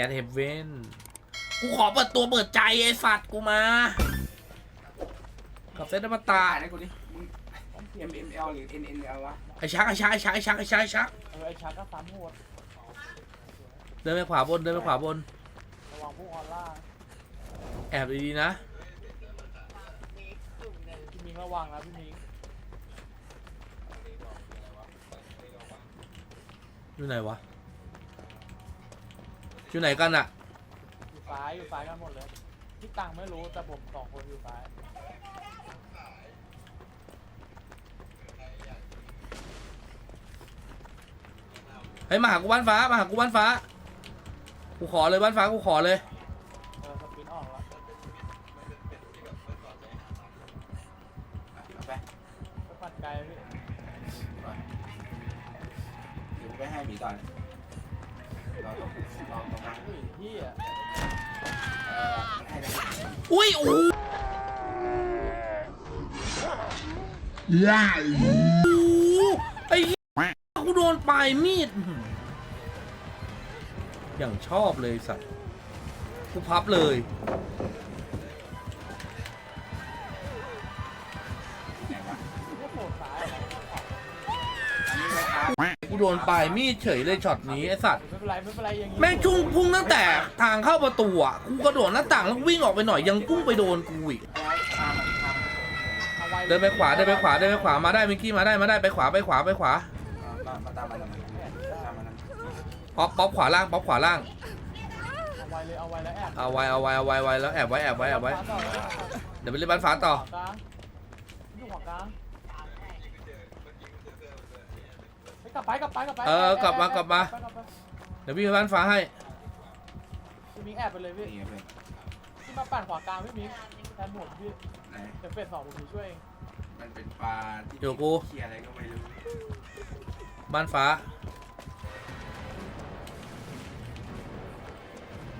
ก๊สเฮเว่นกูขอเปิดตัวเปิดใจไอ้สัตว์กูมา กับเซตอมตะตายนะกูดิมึง M M L หรือ N N L วะไอ้ชักไอ้ชักไอ้ชักไอ้ชักไอ้ชักไอ้ชักเออไอชาร์ก็ซ้ำโหดเดินไปขวาบนเดินไปขวาบน ระวังพวกออร่าแอบดีๆนะ พี่มิงระวังนะพี่มิงอยู่ไหนวะ อยู่ไหนกันอะอยู่ซ้ายอยู่ซ้ายกันหมดเลยพี่ตังไม่รู้แต่ผมสองคนอยู่ซ้ายเฮ้ยมาหากูบ้านฟ้ามาหากูบ้านฟ้า กูขอเลยบ้านฟ้ากูขอเลย เออสปินออกแล้วเอาไปไปปัดไกลพี่เดี๋ยวกูไปให้หมีก่อนรอตรงรอต รงนั้นอุ้ยพี่อะเออให้ได้อุ้ยโอ้โหไอ้เหี้ยกูโดนปลายมีดอื้อหืออย่างชอบเลยสัตว์กูพับเลย ไหนวะพี่โผล่ซ้ายเหรออันนี้ไม่ครับกู โดนปลายมีดเฉยเลยช็อตนี้ไอ้สัตว์ไม่เป็นไรไม่เป็นไรอย่างงี้แม่งชุ่งพุ่งตั้งแต่ทางเข้าประตูอะกูกระโดดหน้าต่างแล้ววิ่งออกไปหน่อยยังพุ่งไปโดนกูอีกเอาไว้ตามมันตามมันเอาไว้เดินไปขวาเดินไปขวาเดินไปขวามาได้เมื่อกี้มาได้มาได้ไปขวาไปขวาไปขวาเอาตามมาตามมันตามมันนะป๊อปป๊อปขวาล่างป๊อปขวาล่างเอาไว้เลยเอาไว้แล้วแอบเอาไว้เอาไว้เอาไว้ไว้แล้วแอบไว้แอบไว้แอบไว้ขวาต่อเลยเดี๋ยวไปเล่นบ้านฟ้าต่อขวากลางอยู่ขวากลางเฮ้ย กลับไปกลับไปกลับไปเออกลับมากลับมาไปกลับไปเดี๋ยวพี่ไปบ้านฟ้าให้ พี่มิงแอบไปเลยพี่นี่เพื่อนพี่มาปั่นขวากลางพี่มิงแทนผมพี่ไหนเดี๋ยวเป็ดสองผมช่วยเองมันเป็นปลาที่เดี๋ยวกู เคียอะไรก็ไม่รู้บ้านฟ้า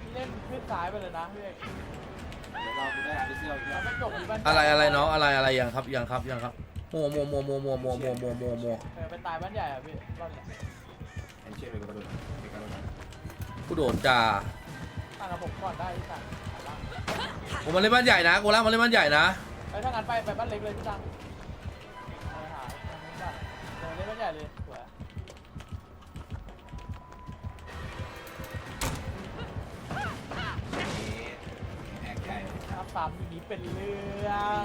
พี่เล่นขึ้นซ้ายไปเลยนะพี่เอกเดี๋ยวรอกูได้อาร์ติเซียลอีกแล้แล้ววไม่จบที่บ้านอะไรอะไรน้องอะไรอะไรยังครับยังครับยังครับ โมัวมัวมัวมัวมัวมัวมัวมัวมัวมัวเออไปตายบ้านใหญ่อะพี่รอบเลยเอ็นเชียร์ไปกระโดดไปกระโดดกูโดดจ่าต่างกับผมก่อนได้พี่ตังกูมาเล่นบ้านใหญ่นะกูล่ามาเล่นบ้านใหญ่นะไปถ้างั้นไปไปบ้านเล็กเลยพี่ตังไปหาทางนู้นก่อนเดินเล่นบ้านใหญ่เลยสวยแอกใหญ่ถ้าปั๊มอยู่นี้เป็นเรื่อง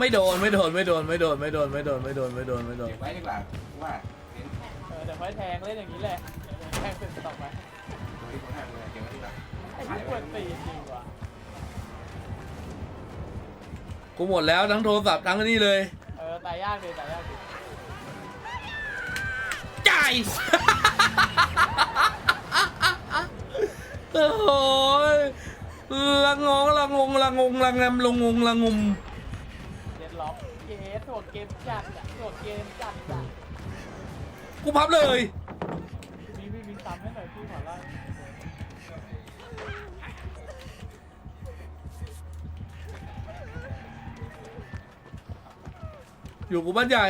ไม่โดนไม่โดนไม่โดนไม่โดนไม่โดนไม่โดนไม่โดนไม่โดนไม่โดนเก็บไว้ดีกว่าว่าเห็นเออเดี๋ยวค่อยแทงเล่นอย่างนี้แหละแทงเป็นต่อไปตัวที่ผมให้เลยเก็บไว้ดีกว่าไอ้ที่ปวดตีจริงว่ะกูหมดแล้วทั้งโทรศัพท์ทั้งอันนี่เลยเออตายยากเลยตายยากเลยจ่าย โอ้โหละงงละงงละงงละงำละงงละงมเด็ดล็อก เกสตัวเกมจัดอะตัวเกมจัดอะกูพับเลยพี่มีพี่มีซ้ำให้หน่อยพี่ขอไล่อยู่กูบ้านใหญ่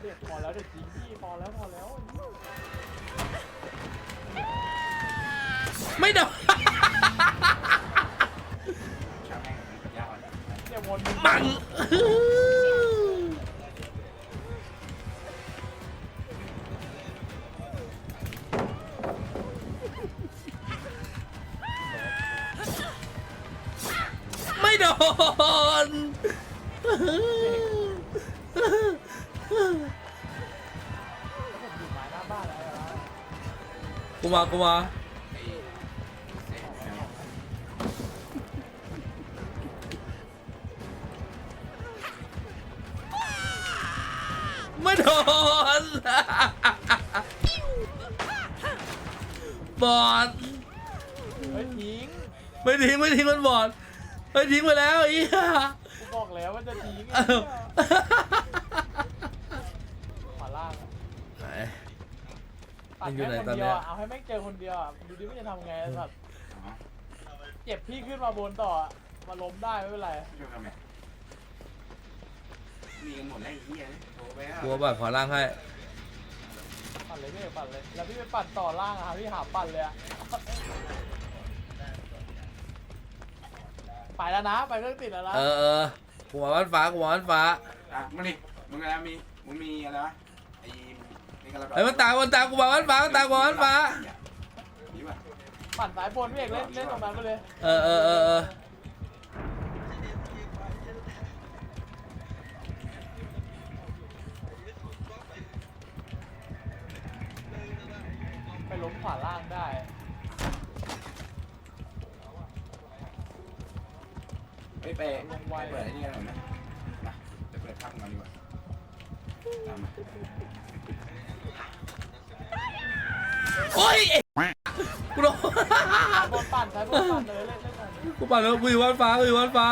เด็ดพอแล้วเด็ดจริงพี่พอแล้วพอแล้วไม่โดนช่างแม่งยากอ่อนเดี๋ยววนมึงปัง ไม่โดน กูมากูมา ไม่โดน บอดเฮ้ยทิ้งไม่ทิ้งไม่ทิ้งมันบอดไม่ทิ้งไปแล้วอีห่ากูบอกแล้วว่าจะทิ้งเอ้าขวาล่างอะไหนปัดมันอยู่แม่งไหนคนตอนเดีเนี้ยวย อะเอาให้แม่งเจอคนเดียวอะดูดิว่าจะทำไงแบบอ๋อเจ็บพี่ขึ้นมาบนต่ออะมาล้มได้ไม่เป็นไรช่วยทำไง มีกันหมดแล้วไอ้เหี้ยโทรไปอะกลัวป่ะขอล่างให้ ปั่นเลยพี่เอกปั่นเลย แล้วพี่ไปปั่นต่อล่างอะครับพี่หาปั่นเลยอะไปแล้วนะ ไปเครื่องติดแล้วนะเออเออกูมาวันฟ้ากูมาวันฟ้าอะมึงดิมึงอะไรมีมึงมีอะไรวะไอ้มีกระดาษไอ้ยมันตามมันตามกูมาวันฟ้ามันตามกูมาวันฟ้ามีป่ะปั่นสายบนพี่เอกเล่นเล่นตรงนั้นไปเลย เออเออเออเออ ล้มขวาล่างได้ไปไปไปเปิดไอ้นี่กันหน่อยไหมมาไปเปิดภาพกันดีกว่าตามมาโอ้ยไอ้กูโดนสายบนปั่นสายบนปั่นเลยเล่นเล่นตรงนี้กูปั่นแล้วกูอยู่วันฟ้ากูอยู่วันฟ้า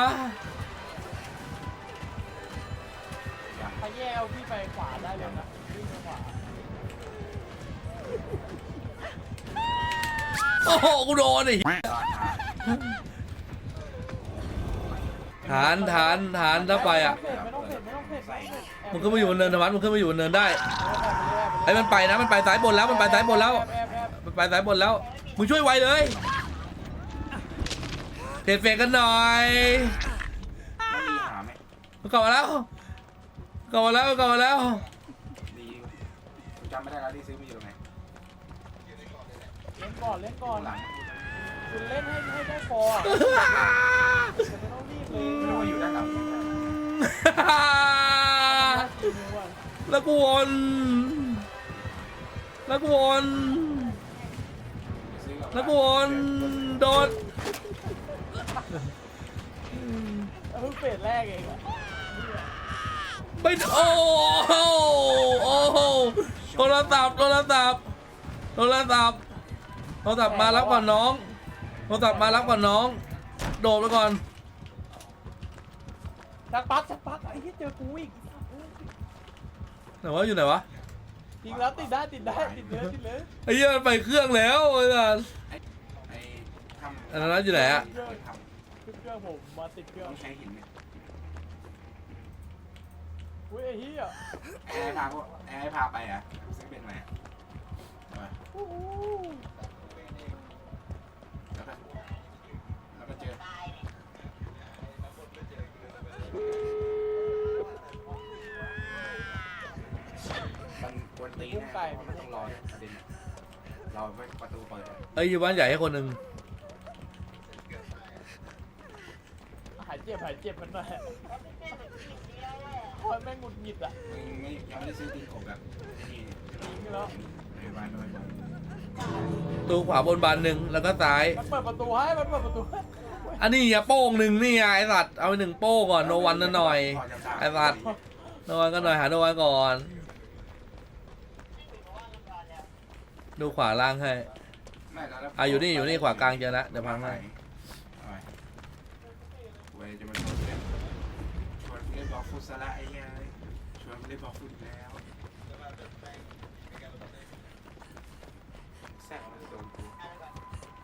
ถ้าแยกเอาพี่ไปขวาได้เลยนะ โอ้โหกูโดนไอ้จอดหาฐานฐานฐานถ้าไปอะ ไม่ต้องเผ็ดไม่ต้องเผ็ดไม่ต้องเผ็ดมึงขึ้นมาอยู่บนเนินธรรมะมึงขึ้นมาอยู่บนเนินได้ไอ้ยมันไปนะมันไปซ้ายบนแล้วมันไปซ้ายบนแล้วแอบแอบมันไปซ้ายบนแล้วมึงช่วยไวเลยเทรดเฟกกันหน่อยไม่มีหาไหมมันกลับมาแล้วกลับมาแล้วกลับมาแล้วดีจำไม่ได้แล้วที่ซื้อมา ก่อนเล่นก่อนหลังคุณเล่นให้ให้ได้ฟอร์อะจะไม่ต้องรีบเลยไม่รู้ว่าอยู่ด้านหลังทีนึงว่ะแล้วกูวนแล้วกูวนซื้อกับแล้วกูวนโดนเพิ่งเฟสแรกเองอะไม่โอ้โหโอ้โหโทรศัพท์โทรศัพท์โทรศัพท์ โทรศัพท์มารับก่อนน้องโทรศัพท์มารับก่อนน้อง โดดไปก่อนสักพักสักพักไอ้ที่เจอกูอีกไหนวะอยู่ไหนวะจริงแล้วติดได้ติดได้ติดเลยติดเลยไอ้เหี้ยมันไปเครื่องแล้วไอ้สัส ไอ้ทำอันนั้นอยู่ไหนอะ เคยทเครื่องผมมาติดเคำรื่องต้องใช้หินเนี่ยอุ้ยไอ้เหี้ยแอร์พาพวกแอร์พาไปอะซื้อเป็นไหมมาอู้หู วนตีนแน่เพราะมันต้องรอเนี่ยประเด็นอะรอไว้ประตูเปิดอะเอ้ยอยู่บ้านใหญ่ให้คนหนึ่งหายเจ็บหายเจ็บมันหน่อยคอยแม่งหงุดหงิดอะมึงไม่ยังไม่ได้ซื้อตีนกบแบบนี่จริงแล้วไม่ไปไม่ไปตูขวาบนบานหนึ่งแล้วก็ซ้าย มันเปิดประตูให้มันเปิดประตูให้อันนี้อย่าโป้งหนึ่งนี่ไงไอ้สัตว์เอาไปหนึ่งโป้งก่อนโนวันนั่นหน่อย ไอ้สัตว์ โนวันก็หน่อยหาโนวันก่อน ดูขวาล่างให้ไม่แล้วแล้วอะอยู่นี่อยู่นี่ขวากลางเจอแล้วเดี๋ยวพังให้เอาไปเว้ยจะมาชวนเล่นชวนเล่นบอลฟุตซะละไอ้เหี้ยชวนเล่นบอลฟุตแล้วแซ่บมันโดนกู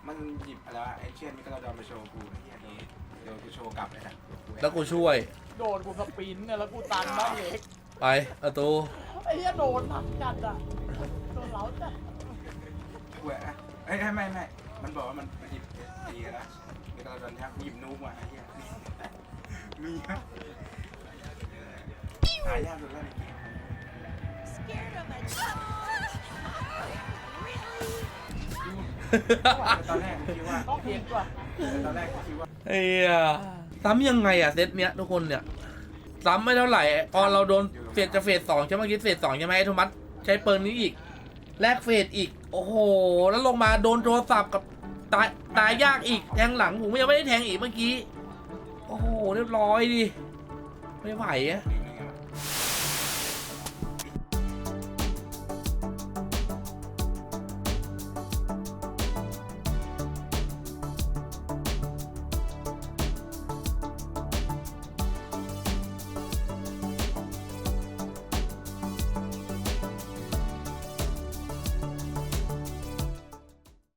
มันหยิบอะไรวะไอ้เชี่ยนี่ก็เราโดนมาโชว์กูไอ้เหี้ยโดนเดี๋ยวกูโชว์กลับเลยนะแล้วกูช่วย โดนกูสปินเนี่ยแล้วกูตันบ้างเล็กไปประตูไอ้เหี้ยโดนหนักจัดอะโดนเหลาจัด กูอะเอ้ยไม่ไม่ไม่มันบอกว่ามันมันหยิบตีกันนะนี่ก็เราโดนยักหยิบนูบมาไอ้เหี้ยมีครับหายากสุดแล้วในเกม Scared of a child? Really? ตอนแรกคิดว่าต้องเห็นกว่าตอนแรกคิดว่าไอ้เหี้ยซ้ำยังไงอะเซตเนี้ยทุกคนเนี่ย ซ้ำไม่เท่าไหร่พอเราโดนเฟสจะเฟสสองใช่ไหมเมื่อกี้เฟสสองใช่ไหมไอ้โทมัสใช้ปืนนี้อีก แลกเฟสอีก โอ้โห แล้วลงมาโดนโทรศัพท์กับตายตายยากอีก แทงหลังผมยังไม่ได้แทงอีกเมื่อกี้ โอ้โห เรียบร้อยดิ ไม่ไหวอะ